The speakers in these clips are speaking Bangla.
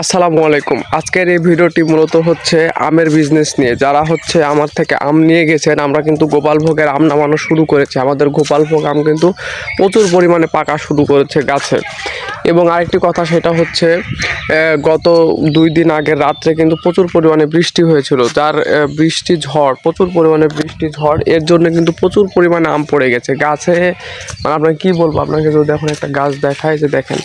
আসসালামু আলাইকুম। আজকের এই ভিডিওটি মূলত হচ্ছে আমের বিজনেস নিয়ে। যারা হচ্ছে আমার থেকে আম নিয়ে গেছেন, আমরা কিন্তু গোপালভোগের আম নামানো শুরু করেছি। আমাদের গোপালভোগ আম কিন্তু প্রচুর পরিমাণে পাকা শুরু করেছে গাছে। এবং আরেকটি কথা, সেটা হচ্ছে গত দুই দিন আগের রাত্রে কিন্তু প্রচুর পরিমাণে বৃষ্টি হয়েছিল। যার বৃষ্টি ঝড়, প্রচুর পরিমাণে বৃষ্টি ঝড়, এর জন্য কিন্তু প্রচুর পরিমাণে আম পড়ে গেছে। গাছে মানে আপনাকে কী বলব? আপনাকে যদি এখন একটা গাছ দেখায় যে দেখেন,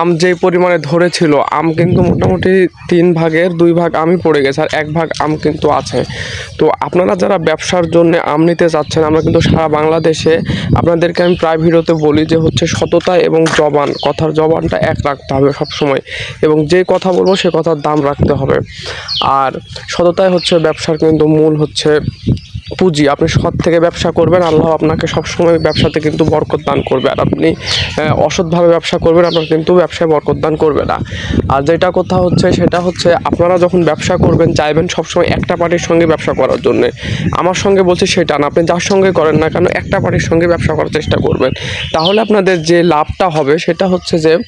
আম যে পরিমাণে ধরেছিল, আম কিন্তু মোটামুটি তিন ভাগের দুই ভাগ আমই পড়ে গেছে আর এক ভাগ আম কিন্তু আছে। তো আপনারা যারা ব্যবসার জন্য আম নিতে চাচ্ছেন, আমরা কিন্তু সারা বাংলাদেশে আপনাদেরকে আমি প্রায় ভিডিওতে বলি যে হচ্ছে সততা এবং জবান, কথার জবানটা এক রাখতে হবে সবসময় এবং যে কথা বলব সে কথার দাম রাখতে হবে। আর সততাই হচ্ছে ব্যবসার কিন্তু মূল হচ্ছে পুঁজি আপনি সৎ থেকে ব্যবসা করবেন, আল্লাহ আপনাকে সবসময় ব্যবসাতে কিন্তু বরকত দান করবে। আর আপনি অসৎভাবে ব্যবসা করবেন, আপনার কিন্তু ব্যবসায় বরকত দান করবে না। আর যেটা কথা হচ্ছে, সেটা হচ্ছে আপনারা যখন ব্যবসা করবেন, চাইবেন সবসময় একটা পার্টির সঙ্গে ব্যবসা করার জন্য। আমার সঙ্গে বলছি সেটা না, আপনি যার সঙ্গে করেন না কেন, একটা পার্টির সঙ্গে ব্যবসা করার চেষ্টা করবেন। তাহলে আপনাদের যে লাভটা হবে, সেটা হচ্ছে যে,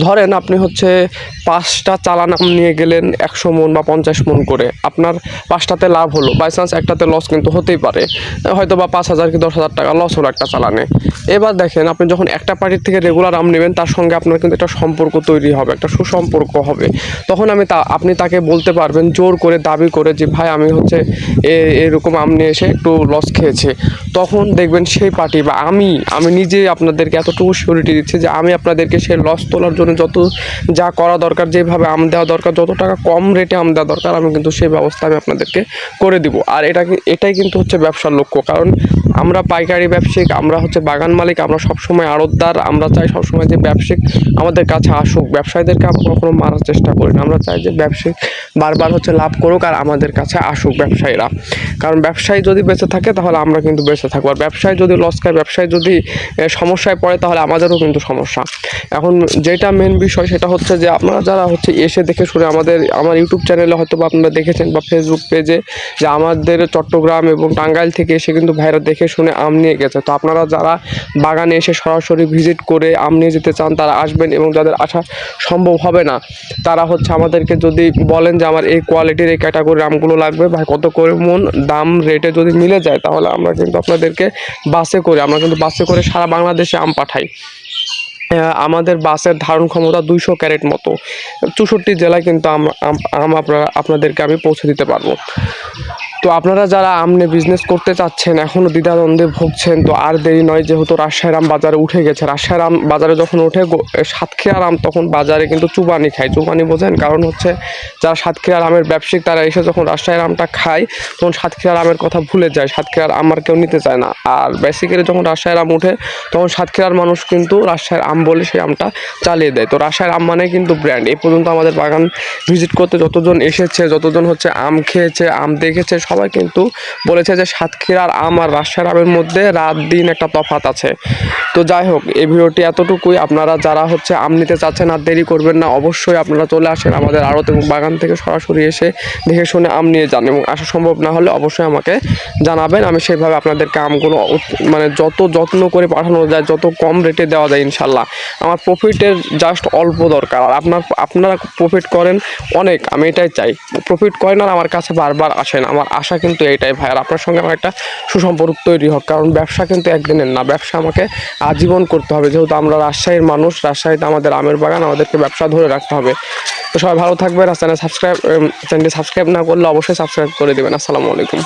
ধরেন আপনি হচ্ছে পাঁচটা চালান নিয়ে গেলেন একশো মন বা পঞ্চাশ মন করে। আপনার পাঁচটাতে লাভ হলো বাই চান্স একটাতে লস কিন্তু হতেই পারে। হয়তো বা পাঁচ হাজার কি দশ হাজার টাকা লস হলো একটা চালানে। এবার দেখেন, আপনি যখন একটা পার্টির থেকে রেগুলার আম নেবেন, তার সঙ্গে আপনার কিন্তু একটা সম্পর্ক তৈরি হবে, একটা সুসম্পর্ক হবে। তখন আমি তা, আপনি তাকে বলতে পারবেন, জোর করে দাবি করে যে, ভাই, আমি হচ্ছে এ- এরকম আম নিয়ে এসে একটু লস খেয়েছে। তখন দেখবেন সেই পার্টি বা আমি আমি নিজে আপনাদেরকে এতটুকু সিউরিটি দিচ্ছি যে, আমি আপনাদেরকে সেই লস তোলার জন্য যত যা করা দরকার, যেভাবে আম দেওয়া দরকার, যত টাকা কম রেটে আম দেওয়া দরকার, আমি কিন্তু সেই ব্যবস্থা আমি আপনাদেরকে করে দিব। আর এটা এটাই কিন্তু হচ্ছে ব্যবসার লক্ষ্য। কারণ আমরা পাইকারি ব্যবসায়িক, আমরা হচ্ছে বাগান মালিক, আমরা সবসময় আড়তদার, আমরা চাই সবসময় যে ব্যবসায়িক আমাদের কাছে আসুক। ব্যবসায়ীদেরকে আমরা কখনো মারার চেষ্টা করি না। আমরা চাই যে ব্যবসায়িক বারবার হচ্ছে লাভ করুক আর আমাদের কাছে আসুক ব্যবসায়ীরা। কারণ ব্যবসায়ী যদি বেঁচে থাকে তাহলে আমরা কিন্তু বেঁচে থাকব। আর ব্যবসায় যদি লস খায়, ব্যবসায় যদি সমস্যায় পড়ে তাহলে আমাদেরও কিন্তু সমস্যা। এখন যেটা মেন বিষয় সেটা হচ্ছে যে আপনারা যারা হচ্ছে এসে দেখে শুনে আমাদের, আমার ইউটিউব চ্যানেলে হয়তো বা আপনারা দেখেছেন বা ফেসবুক পেজে যে আমাদের চট্টগ্রাম এবং টাঙ্গাইল থেকে এসে কিন্তু ভাইরা দেখে শুনে আম নিয়ে গেছে। তো আপনারা যারা বাগানে এসে সরাসরি ভিজিট করে আম নিয়ে যেতে চান, তারা আসবেন এবং যাদের আসা সম্ভব হবে না, তারা হচ্ছে আমাদেরকে যদি বলেন যে আমার এই কোয়ালিটির এই ক্যাটাগরির আমগুলো লাগবে, ভাই কত করে মন দাম রেটে যদি মিলে যায়, তাহলে আমরা কিন্তু আপনাদেরকে বাসে করে, আমরা কিন্তু বাসে করে সারা বাংলাদেশে আম পাঠাই। আমাদের বাসের ধারণ ক্ষমতা দুইশো ক্যারেট মতো। চৌষট্টি জেলায় কিন্তু আম আপনারা, আপনাদেরকে আমি পৌঁছে দিতে পারব। তো আপনারা যারা আমনে বিজনেস করতে চাচ্ছেন এখনও দ্বিধাদ্বন্দ্বে ভুগছেন তো আর দেরি নয় যেহেতু রাজশাহীর আম বাজারে উঠে গেছে। রাজশাহীর আম বাজারে যখন এ, সাতক্ষীরার আম তখন বাজারে কিন্তু চুবানি খায়। চুবানি বোঝেন? কারণ হচ্ছে যারা সাতক্ষীরার আমের ব্যবসায়িক তারা এসে যখন রাজশাহীর আমটা খায় তখন সাতক্ষীরার আমের কথা ভুলে যায়। সাতক্ষীরার আম আর কেউ নিতে চায় না। আর বেসিক্যালি যখন রাজশাহীর আম উঠে তখন সাতক্ষীরার মানুষ কিন্তু রাজশাহীর আম বলে সেই আমটা চালিয়ে দেয়। তো রাজশাহীর আম মানে কিন্তু ব্র্যান্ড এই পর্যন্ত আমাদের বাগান ভিজিট করতে যতজন এসেছে যতজন হচ্ছে আম খেয়েছে আম দেখেছে সবাই কিন্তু বলেছে যে সাতক্ষীরার আম আর রাজশাহীর আমের মধ্যে রাত দিন একটা তফাত আছে। তো যাই হোক, এই ভিডিওটি এতটুকুই। আপনারা যারা হচ্ছে আম নিতে চাচ্ছেন আর দেরি করবেন না, অবশ্যই আপনারা চলে আসেন আমাদের আড়ত এবং বাগান থেকে সরাসরি এসে দেখে শুনে আম নিয়ে যান এবং আসা সম্ভব না হলে অবশ্যই আমাকে জানাবেন। আমি সেভাবে আপনাদেরকে আমগুলো মানে যত যত্ন করে পাঠানো যায়, যত কম রেটে দেওয়া যায় ইনশাল্লাহ। আমার প্রফিটের জাস্ট অল্প দরকার। আর আপনার আপনারা প্রফিট করেন অনেক, আমি এটাই চাই। প্রফিট করেন আর আমার কাছে বারবার আসেন। আমার আশা কিন্তু এটাই ভাই। আর আপনার সঙ্গে আমার একটা সুসম্পর্ক তৈরি হোক, কারণ ব্যবসা কিন্তু একদিনের না, ব্যবসা আমাকে আজীবন করতে হবে। যেহেতু আমরা রাজশাহীর মানুষ, রাজশাহীতে আমাদের আমের বাগান, আমাদেরকে ব্যবসা ধরে রাখতে হবে। তো সবাই ভালো থাকবে আর চ্যানেল সাবস্ক্রাইব চ্যানেলটি সাবস্ক্রাইব না করলে অবশ্যই সাবস্ক্রাইব করে দেবেন। আসসালামু আলাইকুম।